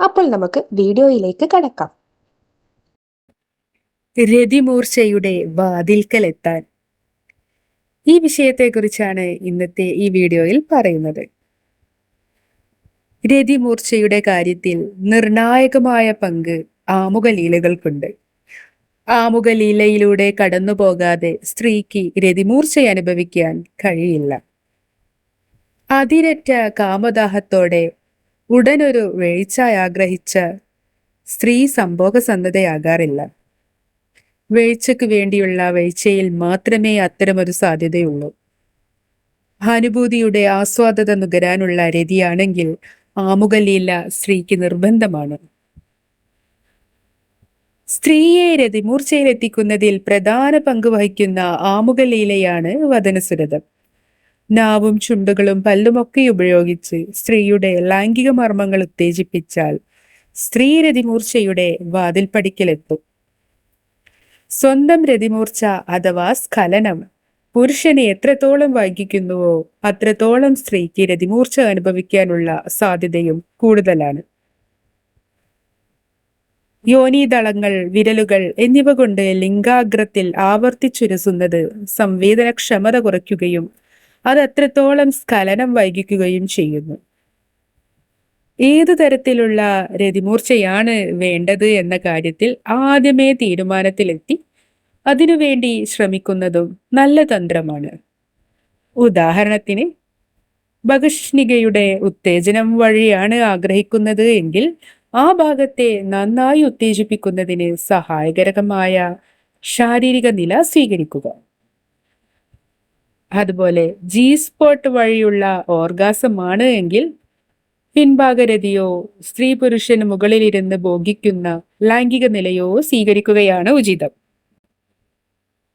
അപ്പോൾ നമുക്ക് വീഡിയോയിലേക്ക് കടക്കാം. രതിമൂർച്ചയുടെ വാതിൽക്കലെത്താൻ ഈ വിഷയത്തെക്കുറിച്ചാണ് ഇന്നത്തെ ഈ വീഡിയോയിൽ പറയുന്നത്. രതിമൂർച്ചയുടെ കാര്യത്തിൽ നിർണായകമായ പങ്ക് ആമുഖലീലകൾക്കുണ്ട്. ആമുഖലീലയിലൂടെ കടന്നു പോകാതെ സ്ത്രീക്ക് രതിമൂർച്ച അനുഭവിക്കാൻ കഴിയില്ല. അതിരറ്റ കാമദാഹത്തോടെ ഉടനൊരു വീഴ്ച ആഗ്രഹിച്ച സ്ത്രീ സംഭോഗസന്നതയാകാറില്ല വീഴ്ചയ്ക്ക് വേണ്ടിയുള്ള വീഴ്ചയിൽ മാത്രമേ അത്തരമൊരു സാധ്യതയുള്ളൂ. അനുഭൂതിയുടെ ആസ്വാദത നുകരാനുള്ള രതിയാണെങ്കിൽ ആമുഖലീല സ്ത്രീക്ക് നിർബന്ധമാണ്. സ്ത്രീയെ രതിമൂർച്ചയിലെത്തിക്കുന്നതിൽ പ്രധാന പങ്ക് വഹിക്കുന്ന ആമുഖലീലയാണ് വദനസുരതം. നാവും ചുണ്ടുകളും പല്ലുമൊക്കെ ഉപയോഗിച്ച് സ്ത്രീയുടെ ലൈംഗിക മർമ്മങ്ങൾ ഉത്തേജിപ്പിച്ചാൽ സ്ത്രീ രതിമൂർച്ചയുടെ വാതിൽപ്പടിക്കലെത്തും. സ്വന്തം രതിമൂർച്ച അഥവാ സ്ഖലനം പുരുഷനെ എത്രത്തോളം വൈകിക്കുന്നുവോ അത്രത്തോളം സ്ത്രീക്ക് രതിമൂർച്ച അനുഭവിക്കാനുള്ള സാധ്യതയും കൂടുതലാണ്. യോനിതളങ്ങൾ വിരലുകൾ എന്നിവ കൊണ്ട് ലിംഗാഗ്രത്തിൽ ആവർത്തിച്ചുരസുന്നത് സംവേദനക്ഷമത കുറയ്ക്കുകയും അത് അത്രത്തോളം സ്ഖലനം വൈകിക്കുകയും ചെയ്യുന്നു. ഏതു തരത്തിലുള്ള രതിമൂർച്ചയാണ് വേണ്ടത് എന്ന കാര്യത്തിൽ ആദ്യമേ തീരുമാനത്തിലെത്തി അതിനുവേണ്ടി ശ്രമിക്കുന്നതും നല്ല തന്ത്രമാണ്. ഉദാഹരണത്തിന് ഭഗഷ്ണികയുടെ ഉത്തേജനം വഴിയാണ് ആഗ്രഹിക്കുന്നത് എങ്കിൽ ആ ഭാഗത്തെ നന്നായി ഉത്തേജിപ്പിക്കുന്നതിന് സഹായകരമായ ശാരീരിക നില സ്വീകരിക്കുക. അതുപോലെ ജി സ്പോട്ട് വഴിയുള്ള ഓർഗാസമാണ് എങ്കിൽ പിൻഭാഗരതിയോ സ്ത്രീ പുരുഷന് മുകളിലിരുന്ന് ഭോഗിക്കുന്ന ലൈംഗിക നിലയോ സ്വീകരിക്കുകയാണ് ഉചിതം.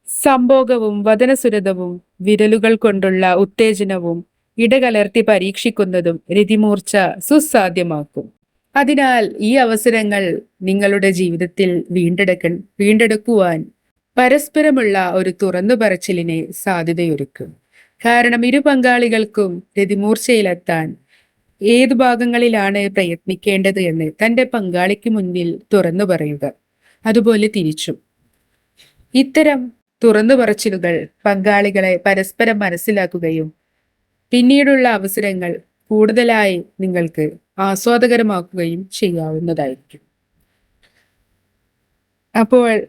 സംഭോഗവും വദനസുരതവും വിരലുകൾ കൊണ്ടുള്ള ഉത്തേജനവും ഇടകലർത്തി പരീക്ഷിക്കുന്നതും രതിമൂർച്ച സുസാധ്യമാക്കും. അതിനാൽ ഈ അവസരങ്ങൾ നിങ്ങളുടെ ജീവിതത്തിൽ വീണ്ടെടുക്കൻ വീണ്ടെടുക്കുവാൻ പരസ്പരമുള്ള ഒരു തുറന്നു പറച്ചിലിനെ സാധ്യതയൊരുക്കും. കാരണം ഇരു പങ്കാളികൾക്കും രതിമൂർച്ചയിലെത്താൻ ഏത് ഭാഗങ്ങളിലാണ് പ്രയത്നിക്കേണ്ടത് എന്ന് തന്റെ പങ്കാളിക്ക് മുന്നിൽ തുറന്നു പറയുക. അതുപോലെ തിരിച്ചും. ഇത്തരം തുറന്നു പറച്ചിലുകൾ പങ്കാളികളെ പരസ്പരം മനസ്സിലാക്കുകയും പിന്നീടുള്ള അവസരങ്ങൾ കൂടുതലായി നിങ്ങൾക്ക് ആസ്വാദകരമാക്കുകയും ചെയ്യാവുന്നതായിരിക്കും. അപ്പോൾ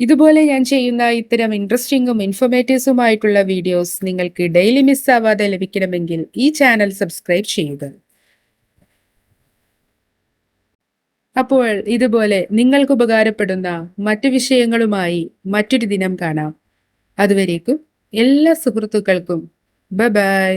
ഇതുപോലെ ഞാൻ ചെയ്യുന്ന ഇത്തരം ഇൻട്രസ്റ്റിംഗും ഇൻഫോർമേറ്റീവ്സുമായിട്ടുള്ള വീഡിയോസ് നിങ്ങൾക്ക് ഡെയിലി മിസ് ആവാതെ ലഭിക്കണമെങ്കിൽ ഈ ചാനൽ സബ്സ്ക്രൈബ് ചെയ്യുക. അപ്പോൾ ഇതുപോലെ നിങ്ങൾക്ക് ഉപകാരപ്പെടുന്ന മറ്റു വിഷയങ്ങളുമായി മറ്റൊരു ദിനം കാണാം. അതുവരേക്കും എല്ലാ സുഹൃത്തുക്കൾക്കും ബൈ ബൈ